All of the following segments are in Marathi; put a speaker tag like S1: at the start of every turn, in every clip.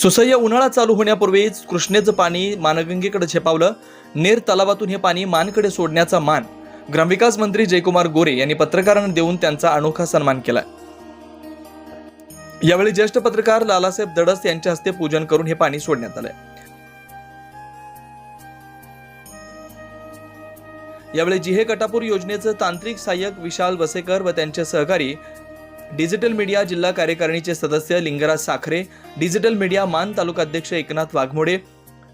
S1: सुसह्य उन्हाळा चालू होण्यापूर्वीच कृष्णेचं पाणी मानगंगेकडे झेपावलं नेर तलावातून हे पाणी मानकडे सोडण्याचा मान. ग्रामविकास मंत्री जयकुमार गोरे यांनी पत्रकारांना देऊन त्यांचा अनोखा सन्मान केला. यावेळी ज्येष्ठ पत्रकार लालासाहेब दडस यांच्या हस्ते पूजन करून हे पाणी सोडण्यात आलं यावेळी जिहे कटापूर योजनेचं तांत्रिक सहाय्यक विशाल वसेकर व त्यांचे सहकारी डिजिटल मीडिया जिल्हा कार्यकारिणीचे सदस्य लिंगराज साखरे डिजिटल मीडिया मान तालुका अध्यक्ष एकनाथ वाघमोडे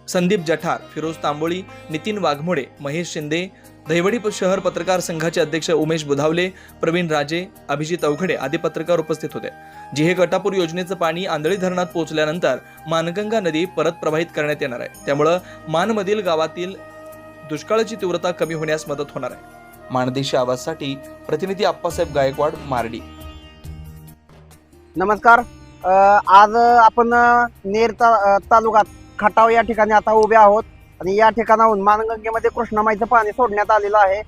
S1: संदीप जठार फिरोज तांबोळी नितीन वाघमोडे महेश शिंदे दहिवडी शहर पत्रकार संघाचे अध्यक्ष उमेश बुधावले प्रवीण राजे अभिजित अवघडे आदी पत्रकार उपस्थित होते. जिहे कटापूर योजनेचं पाणी आंधळी धरणात पोहोचल्यानंतर मानगंगा नदी परत प्रवाहित करण्यात येणार आहे. त्यामुळं मानमधील गावातील दुष्काळाची तीव्रता कमी होण्यास मदत होणार आहे. माणदेशी आवाजसाठी प्रतिनिधी आप्पासाहेब गायकवाड मारडी.
S2: नमस्कार. अ, आज आपण अ, नेर ता अ, तालुक्यात खटाव या ठिकाणी आता उभे आहोत. आणि या ठिकाणाहून मानगंगेमध्ये कृष्णामाईचं पाणी सोडण्यात आलेलं आहे.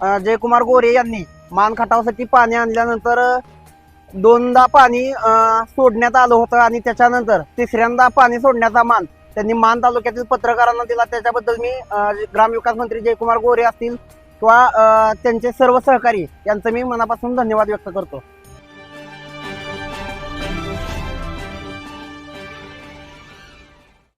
S2: अ, जयकुमार गोरे यांनी मान खटावसाठी पाणी आणल्यानंतर अ, दोनदा पाणी अ, सोडण्यात आलं होतं आणि त्याच्यानंतर तिसऱ्यांदा पाणी सोडण्याचा मान त्यांनी मान तालुक्यातील पत्रकारांना दिला. त्याच्याबद्दल मी अ, ग्रामविकास मंत्री जयकुमार गोरे असतील किंवा अ, त्यांचे सर्व सहकारी यांचं मी मनापासून धन्यवाद व्यक्त करतो.